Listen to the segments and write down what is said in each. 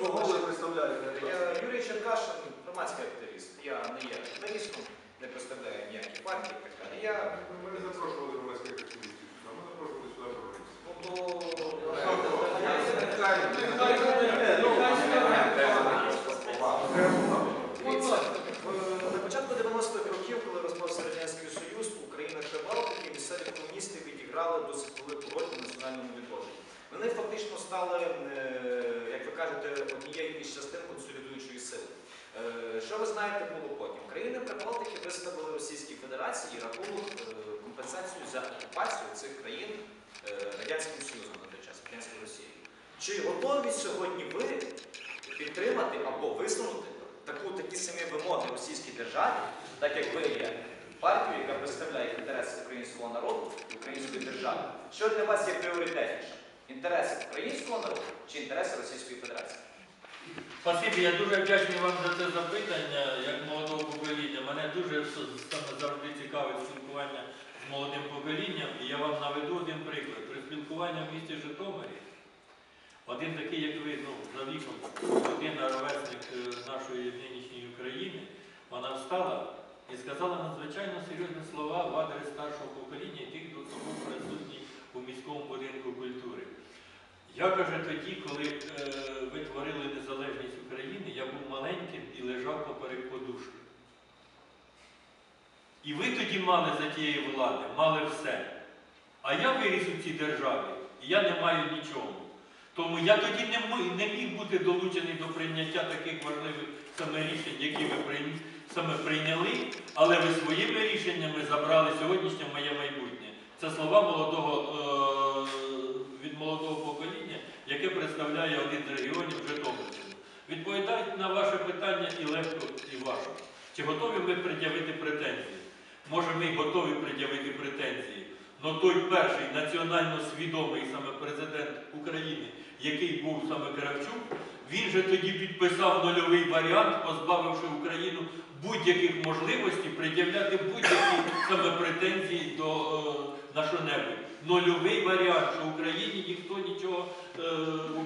Кого ви представляєте? Я Юрій Черкашин, громадський активіст. Я не є активістом, не представляю ніякі партії і так далі. Я Ми не запрошували громадських активістів. А ми запрошували сюди журналістів. На початку 90-х років, коли розпався Радянський Союз, у країнах Прибалтики місцеві комуністи відіграли досить велику роль у національному відродженні. Вони фактично стали, е, як ви кажете, однією із частин консолідуючої сили. Е, Що ви знаєте було потім? Країни Прибалтики виставили Російській Федерації рахунок е, компенсацію за окупацію цих країн Радянським Союзом на той час, Радянською Росією. Чи готові сьогодні ви підтримати або висунути таку, такі самі вимоги російській державі, так як ви є партією, яка представляє інтереси українського народу української держави? Що для вас є пріоритетніше? Інтереси українського народу чи інтереси Російської Федерації? Спасибі, я дуже вдячний вам за це запитання, як молодого покоління. Мене дуже завжди цікавить спілкування з молодим поколінням. І я вам наведу один приклад. При спілкуванні в місті Житомирі, один такий, як ви, ну, за віком, людина, ровесник е, нашої нинішньої України, вона встала і сказала надзвичайно серйозні слова в адрес старшого покоління, і тих, хто присутній у міському. Я каже, тоді, коли е, ви творили незалежність України, я був маленьким і лежав поперек подушки. І ви тоді мали за тієї влади, мали все. А я виріс у цій державі, і я не маю нічого. Тому я тоді не, міг бути долучений до прийняття таких важливих саме рішень, які ви саме прийняли, але ви своїми рішеннями забрали сьогоднішнє моє майбутнє. Це слова молодого, е, молодого покоління, яке представляє один з регіонів Житомирщини. Відповідають на ваше питання і легко, і важко. Чи готові ми пред'явити претензії? Може, ми готові пред'явити претензії. але той перший національно свідомий саме президент України, який був саме Кравчук, він же тоді підписав нульовий варіант, позбавивши Україну будь-яких можливостей пред'являти будь-які саме претензії до е, на що-небудь. Нульовий варіант, що Україні ніхто нічого е,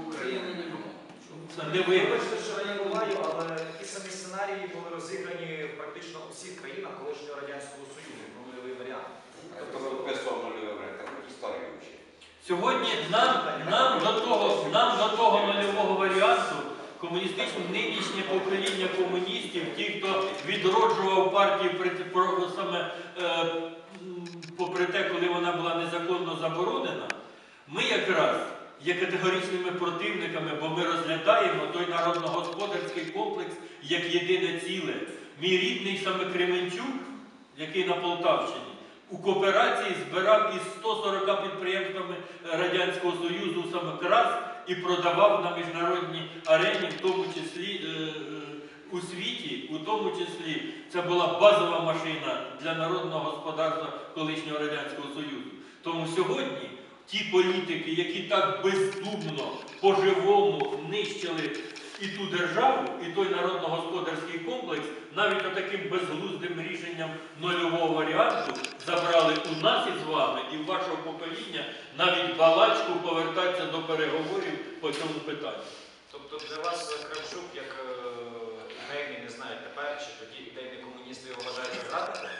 України не було. не вибачте. Що я буваю, але такі самі сценарії були розіграні практично у всіх країнах колишнього Радянського Союзу. Ну, нульовий варіант. Хто Сьогодні нам, нам, до того, нам до того нульового варіанту комуністичне нинішнє покоління комуністів, ті, хто відроджував партію при- про- саме е, попри те, коли вона була незаконно заборонена, ми якраз є категоричними противниками, бо ми розглядаємо той народно-господарський комплекс як єдине ціле. Мій рідний саме Кременчук, який на Полтавщині, у кооперації збирав із 140 підприємствами Радянського Союзу саме крас і продавав на міжнародній арені, в тому числі е, е, у світі, у тому числі це була базова машина для народного господарства колишнього Радянського Союзу. Тому сьогодні ті політики, які так бездумно, по-живому нищили і ту державу, і той народно-господарський комплекс, навіть отаким безглуздим рішенням нульового варіанту забрали у нас із вами і в вашого покоління навіть балачку повертатися до переговорів по цьому питанню. Тобто для вас Кравчук як е, ідейний, не знаю, тепер чи тоді ідейний комуніст ви його вважаєте зрадником?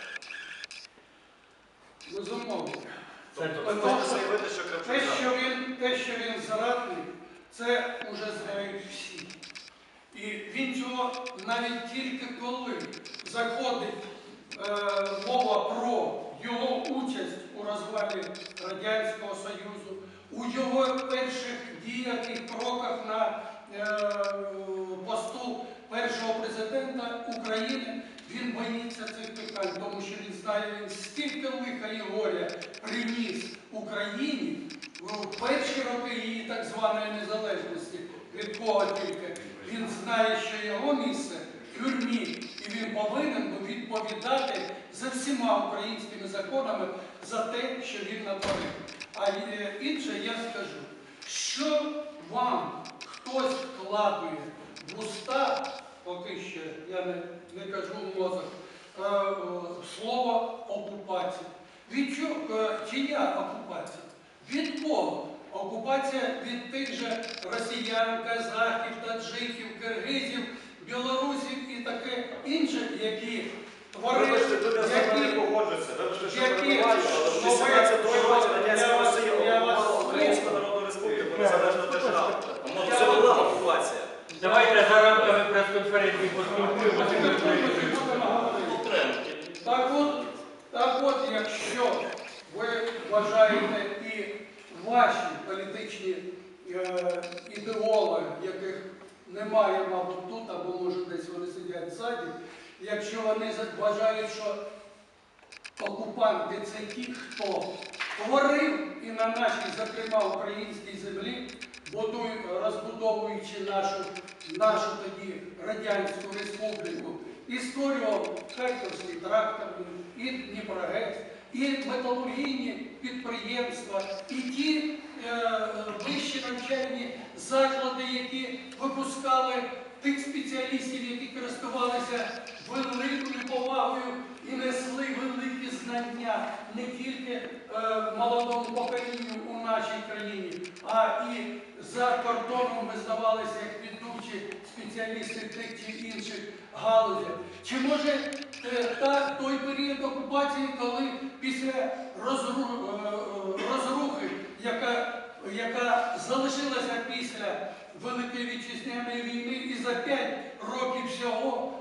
Безумовно. Тобто ви можете заявити, що Те, Кравчук що він, те, що він зрадник, це вже знають всі. І він цього навіть тільки коли заходить е, мова про його участь у розвалі Радянського Союзу, у його перших діях і кроках на е, посту першого президента України, він боїться цих питань, тому що він знає, він стільки лиха і горя приніс Україні в перші від кого тільки. Він знає, що його місце в тюрмі, і він повинен відповідати за всіма українськими законами за те, що він натворив. А е, інше я скажу, що вам хтось вкладує в уста, поки що я не, не кажу в мозок, е, е, слово окупація. Від чого, чия окупація? Окупація від тих же росіян, казахів, таджиків, киргизів, білорусів і таке інше, які творили, Вибачте, тут я з вами не які погоджуся. Вибачте, що які- перебиваю, але в Ну, ви- 18 ви- році я Радянська вас- Росія я вас окупувала Українську слухаю. Народну Республіку, незалежну державу. Я Це вас- була окупація. Давайте за рамками прес-конференції поспілкуємося. і вирішимо. Так от, так от, якщо ви вважаєте і ваші політичні е, ідеологи, яких немає, мабуть, тут, або може десь вони сидять ззаді, якщо вони вважають, що окупанти це ті, хто творив і на нашій, зокрема, українській землі, розбудовуючи нашу, нашу тоді Радянську Республіку, і створював Харківський тракторний, і Дніпрогес, і металургійні підприємства, і ті е, навчальні заклади, які випускали тих спеціалістів, які користувалися великою повагою і несли великі знання не тільки е, молодому поколінню у нашій країні, а і за кордоном визнавалися як ведучі спеціалісти тих чи інших галузях. Чи може е, та, той період окупації, коли після розру, е, е, розрухи, яка, яка залишилася після Великої вітчизняної війни і за п'ять років всього